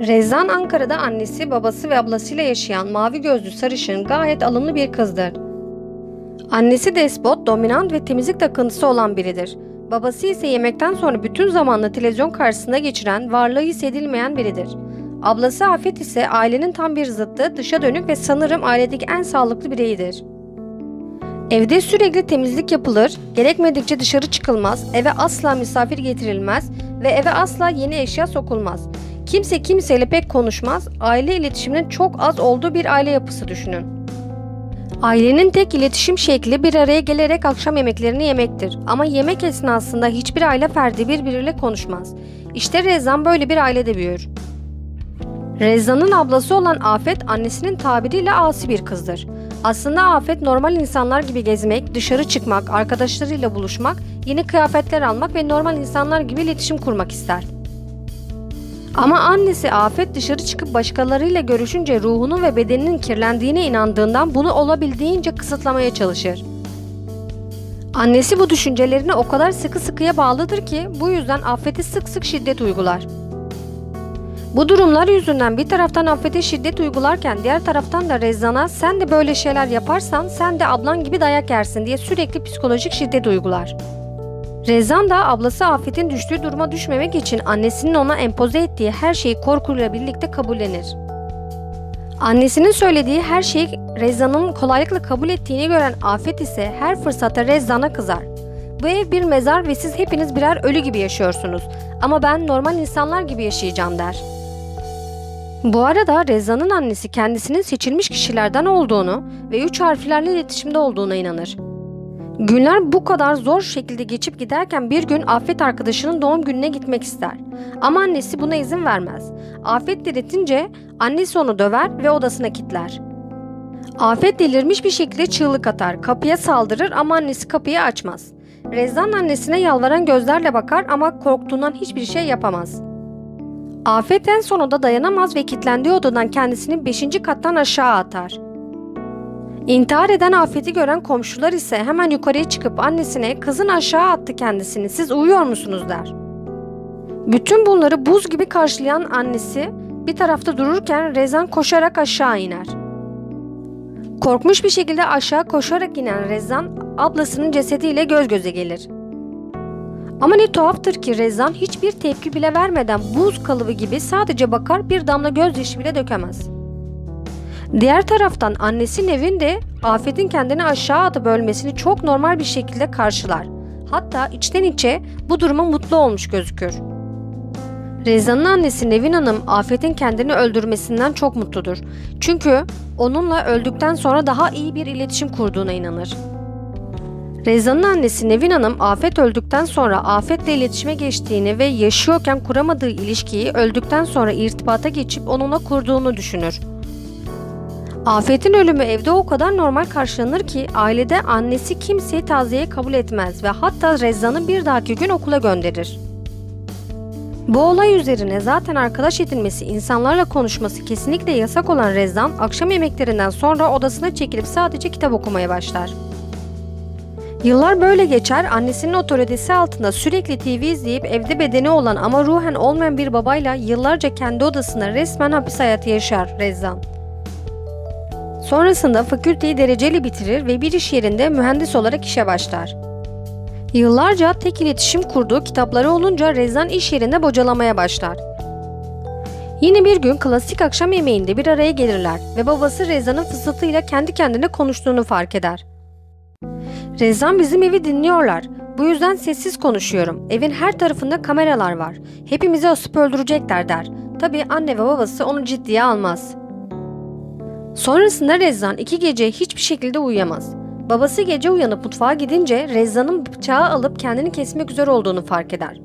Rezan Ankara'da annesi, babası ve ablasıyla yaşayan mavi gözlü sarışın gayet alımlı bir kızdır. Annesi despot, dominant ve temizlik takıntısı olan biridir. Babası ise yemekten sonra bütün zamanını televizyon karşısında geçiren, varlığı hissedilmeyen biridir. Ablası Afet ise ailenin tam bir zıttı, dışa dönük ve sanırım ailedeki en sağlıklı bireyidir. Evde sürekli temizlik yapılır, gerekmedikçe dışarı çıkılmaz, eve asla misafir getirilmez ve eve asla yeni eşya sokulmaz. Kimse kimseyle pek konuşmaz, aile iletişiminin çok az olduğu bir aile yapısı düşünün. Ailenin tek iletişim şekli bir araya gelerek akşam yemeklerini yemektir. Ama yemek esnasında hiçbir aile ferdi birbiriyle konuşmaz. İşte Rezan böyle bir ailede büyür. Rezan'ın ablası olan Afet annesinin tabiriyle asi bir kızdır. Aslında Afet normal insanlar gibi gezmek, dışarı çıkmak, arkadaşlarıyla buluşmak, yeni kıyafetler almak ve normal insanlar gibi iletişim kurmak ister. Ama annesi Afet dışarı çıkıp başkalarıyla görüşünce ruhunun ve bedeninin kirlendiğine inandığından bunu olabildiğince kısıtlamaya çalışır. Annesi bu düşüncelerine o kadar sıkı sıkıya bağlıdır ki bu yüzden Afet'e sık sık şiddet uygular. Bu durumlar yüzünden bir taraftan Afet'e şiddet uygularken diğer taraftan da Rezzan'a sen de böyle şeyler yaparsan sen de ablan gibi dayak yersin diye sürekli psikolojik şiddet uygular. Rezan da ablası Afet'in düştüğü duruma düşmemek için annesinin ona empoze ettiği her şeyi korkuyla birlikte kabullenir. Annesinin söylediği her şeyi Rezan'ın kolaylıkla kabul ettiğini gören Afet ise her fırsatta Rezan'a kızar. Bu ev bir mezar ve siz hepiniz birer ölü gibi yaşıyorsunuz ama ben normal insanlar gibi yaşayacağım der. Bu arada Rezan'ın annesi kendisinin seçilmiş kişilerden olduğunu ve üç harflerle iletişimde olduğuna inanır. Günler bu kadar zor şekilde geçip giderken bir gün Afet arkadaşının doğum gününe gitmek ister. Ama annesi buna izin vermez. Afet diretince annesi onu döver ve odasına kilitler. Afet delirmiş bir şekilde çığlık atar, kapıya saldırır ama annesi kapıyı açmaz. Rezan annesine yalvaran gözlerle bakar ama korktuğundan hiçbir şey yapamaz. Afet en sonunda dayanamaz ve kilitlendiği odadan kendisini 5. kattan aşağı atar. İntihar eden Afet'i gören komşular ise hemen yukarıya çıkıp annesine kızın aşağı attı kendisini siz uyuyor musunuz der. Bütün bunları buz gibi karşılayan annesi bir tarafta dururken Rezan koşarak aşağı iner. Korkmuş bir şekilde aşağı koşarak inen Rezan ablasının cesediyle göz göze gelir. Ama ne tuhaftır ki Rezan hiçbir tepki bile vermeden buz kalıbı gibi sadece bakar bir damla gözyaşı bile dökemez. Diğer taraftan annesi Nevin de Afet'in kendini aşağı atıp ölmesini çok normal bir şekilde karşılar. Hatta içten içe bu duruma mutlu olmuş gözükür. Rezan'ın annesi Nevin Hanım Afet'in kendini öldürmesinden çok mutludur. Çünkü onunla öldükten sonra daha iyi bir iletişim kurduğuna inanır. Rezan'ın annesi Nevin Hanım Afet öldükten sonra Afet'le iletişime geçtiğini ve yaşıyorken kuramadığı ilişkiyi öldükten sonra irtibata geçip onunla kurduğunu düşünür. Afet'in ölümü evde o kadar normal karşılanır ki ailede annesi kimseyi taziyeye kabul etmez ve hatta Rezzan'ı bir dahaki gün okula gönderir. Bu olay üzerine zaten arkadaş edinmesi, insanlarla konuşması kesinlikle yasak olan Rezzan akşam yemeklerinden sonra odasına çekilip sadece kitap okumaya başlar. Yıllar böyle geçer, annesinin otoritesi altında sürekli TV izleyip evde bedeni olan ama ruhen olmayan bir babayla yıllarca kendi odasında resmen hapis hayatı yaşar Rezzan. Sonrasında fakülteyi dereceli bitirir ve bir iş yerinde mühendis olarak işe başlar. Yıllarca tek iletişim kurduğu kitapları olunca Rezan iş yerinde bocalamaya başlar. Yine bir gün klasik akşam yemeğinde bir araya gelirler ve babası Rezan'ın fısıltıyla kendi kendine konuştuğunu fark eder. Rezan bizim evi dinliyorlar. Bu yüzden sessiz konuşuyorum. Evin her tarafında kameralar var. Hepimizi asıp öldürecekler der. Tabii anne ve babası onu ciddiye almaz. Sonrasında Rezzan iki gece hiçbir şekilde uyuyamaz. Babası gece uyanıp mutfağa gidince Rezzan'ın bıçağı alıp kendini kesmek üzere olduğunu fark eder.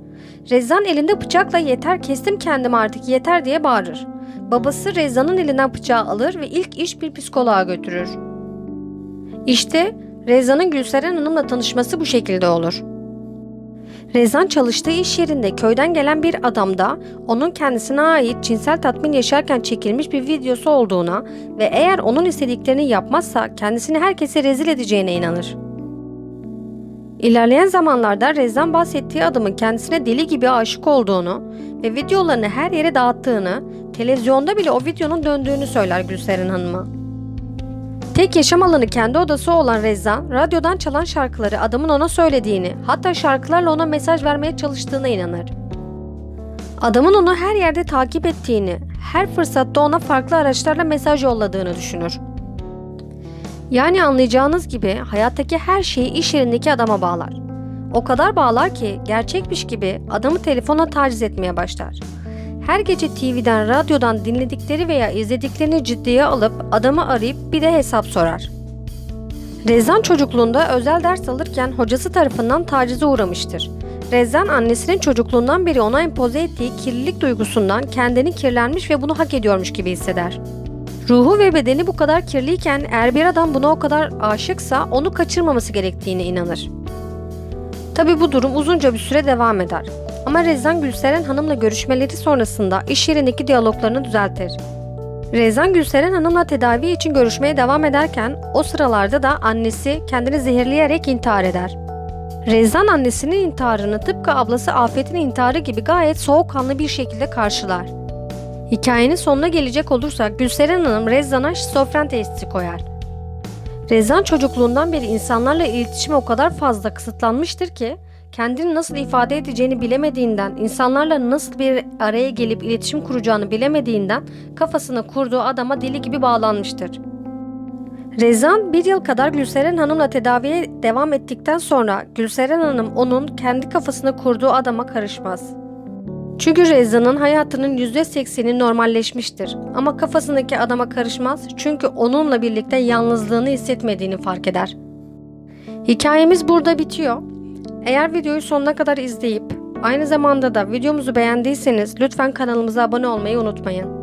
Rezzan elinde bıçakla yeter kestim kendimi artık yeter diye bağırır. Babası Rezzan'ın elinden bıçağı alır ve ilk iş bir psikoloğa götürür. İşte Rezzan'ın Gülseren Hanım'la tanışması bu şekilde olur. Rezan çalıştığı iş yerinde köyden gelen bir adamda onun kendisine ait cinsel tatmin yaşarken çekilmiş bir videosu olduğuna ve eğer onun istediklerini yapmazsa kendisini herkese rezil edeceğine inanır. İlerleyen zamanlarda Rezan bahsettiği adamın kendisine deli gibi aşık olduğunu ve videolarını her yere dağıttığını, televizyonda bile o videonun döndüğünü söyler Gülseren Hanım'a. Tek yaşam alanı kendi odası olan Rezzan, radyodan çalan şarkıları adamın ona söylediğini, hatta şarkılarla ona mesaj vermeye çalıştığına inanır. Adamın onu her yerde takip ettiğini, her fırsatta ona farklı araçlarla mesaj yolladığını düşünür. Yani anlayacağınız gibi hayattaki her şeyi iş yerindeki adama bağlar. O kadar bağlar ki gerçekmiş gibi adamı telefona taciz etmeye başlar. Her gece TV'den, radyodan dinledikleri veya izlediklerini ciddiye alıp adamı arayıp bir de hesap sorar. Rezzan çocukluğunda özel ders alırken hocası tarafından tacize uğramıştır. Rezzan annesinin çocukluğundan beri ona empoze ettiği kirlilik duygusundan kendini kirlenmiş ve bunu hak ediyormuş gibi hisseder. Ruhu ve bedeni bu kadar kirliyken eğer bir adam buna o kadar aşıksa onu kaçırmaması gerektiğine inanır. Tabi bu durum uzunca bir süre devam eder. Ama Rezan Gülseren Hanım'la görüşmeleri sonrasında iş yerindeki diyaloglarını düzeltir. Rezan Gülseren Hanım'la tedavi için görüşmeye devam ederken o sıralarda da annesi kendini zehirleyerek intihar eder. Rezan annesinin intiharını tıpkı ablası Afet'in intiharı gibi gayet soğukkanlı bir şekilde karşılar. Hikayenin sonuna gelecek olursak Gülseren Hanım Rezzan'a şizofren teşhisi koyar. Rezzan çocukluğundan beri insanlarla iletişimi o kadar fazla kısıtlanmıştır ki kendini nasıl ifade edeceğini bilemediğinden, insanlarla nasıl bir araya gelip iletişim kuracağını bilemediğinden kafasına kurduğu adama deli gibi bağlanmıştır. Rezan bir yıl kadar Gülseren Hanım'la tedaviye devam ettikten sonra Gülseren Hanım onun kendi kafasına kurduğu adama karışmaz. Çünkü Rezza'nın hayatının %80'i normalleşmiştir. Ama kafasındaki adama karışmaz çünkü onunla birlikte yalnızlığını hissetmediğini fark eder. Hikayemiz burada bitiyor. Eğer videoyu sonuna kadar izleyip aynı zamanda da videomuzu beğendiyseniz lütfen kanalımıza abone olmayı unutmayın.